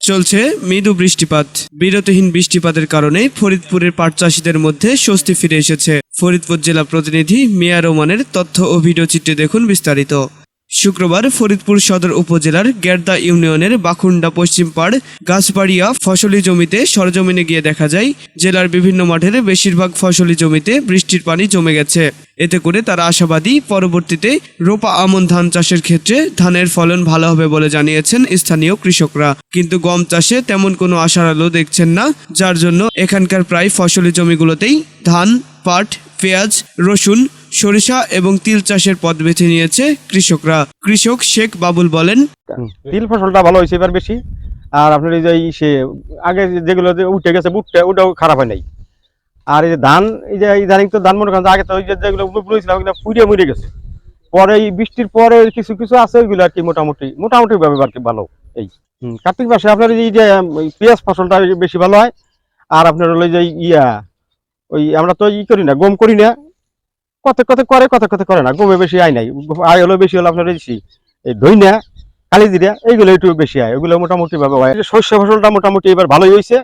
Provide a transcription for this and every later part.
চলছে মৃদু বৃষ্টিপাত। বিরতিহীন বৃষ্টিপাতের কারণে ফরিদপুরের পাট চাষিদের মধ্যে স্বস্তি ফিরে এসেছে। ফরিদপুর জেলা প্রতিনিধি মিয়া রোমানের তথ্য ও ভিডিও চিত্রে দেখুন বিস্তারিত। শুক্রবার ফরিদপুর সদর উপজেলার গেরদা ইউনিয়নের বাখুন্ডা পশ্চিম পাড় গাছবাড়িয়া ফসলি জমিতে সরজমিনে গিয়ে দেখা যায়, জেলার বিভিন্ন মাঠের বেশিরভাগ ফসলি জমিতে বৃষ্টির পানি জমে গেছে। এতে করে তারা আশাবাদী, পরবর্তীতে রোপা আমন ধান চাষের ক্ষেত্রে ধানের ফলন ভালো হবে বলে জানিয়েছেন স্থানীয় কৃষকরা। কিন্তু গম চাষে তেমন কোনো আশার আলো দেখছেন না, যার জন্য এখানকার প্রায় ফসলি জমিগুলোতেই ধান, পাট, পেঁয়াজ, রসুন সরিষা এবং তিল চাষের পথ বেছে নিয়েছে কৃষকরা। কৃষক শেখ বাবুল বলেন তিল ফসলটা ভালো হয়েছে এবার বেশি। আর আপনার এই যে সে, আগে যেগুলো যে উঠে গেছে, বুটটা, ওটাও খারাপ হয় নাই। আর এই যে ধান, এই যে ইদানিং তো ধান মনে করেন আগে তো ওই যে যেগুলো বুনেছিলাম ওগুলো পুড়ে মরে গেছে। পরে এই বৃষ্টির পরে কিছু কিছু আছে, ওইগুলো আর কি মোটামুটি মোটামুটি ভাবে আর কি ভালো, এই। কার্তিক মাসে আপনার এই যে পেঁয়াজ ফসলটা বেশি ভালো হয়। আর আপনার হলো যে ইয়া, ওই আমরা তো ই করি না, গম করি না কত কত করে, কত কত করে না, গমে বেশি আয় নাই। আয় হলো বেশি হলো আপনার যে এই ধইনা, কালি জিরা, এইগুলো একটু বেশি আয়। ওগুলো মোটামুটি ভাবে হয় শস্য ফসলটা মোটামুটি এবার ভালোই হয়েছে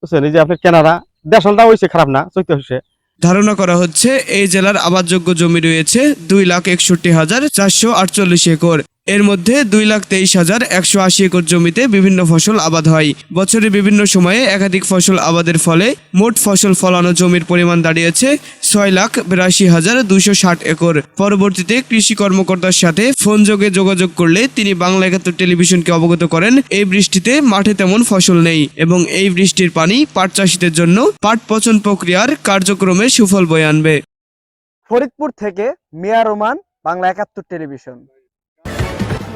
বুঝছেন? এই যে আপনার কেনারা দেশলটা হয়েছে খারাপ না চৈত্য হয়েছে ধারণা করা হচ্ছে এই জেলার আবাদযোগ্য জমি রয়েছে দুই লাখ একষট্টি হাজার চারশো আটচল্লিশ একর। এর মধ্যে দুই লাখ তেইশ হাজার একশো আশি একর জমিতে বিভিন্ন ফসল আবাদ হয়। বছরে বিভিন্ন সময়ে একাধিক ফসল আবাদের ফলে মোট ফসল ফলানো জমির পরিমাণ দাঁড়িয়েছে ছয় লাখ বিরাশি হাজার দুইশো ষাট একর। পরবর্তীতে কৃষি কর্মকর্তার সাথে ফোন যোগে যোগাযোগ করলে তিনি বাংলা একাত্তর টেলিভিশনকে অবগত করেন, এই বৃষ্টিতে মাঠে তেমন ফসল নেই এবং এই বৃষ্টির পানি পাট চাষিদের জন্য পাট পচন প্রক্রিয়ার কার্যক্রমে সুফল বয়ে আনবে। ফরিদপুর থেকে মিয়া রোমান, বাংলা একাত্তর টেলিভিশন।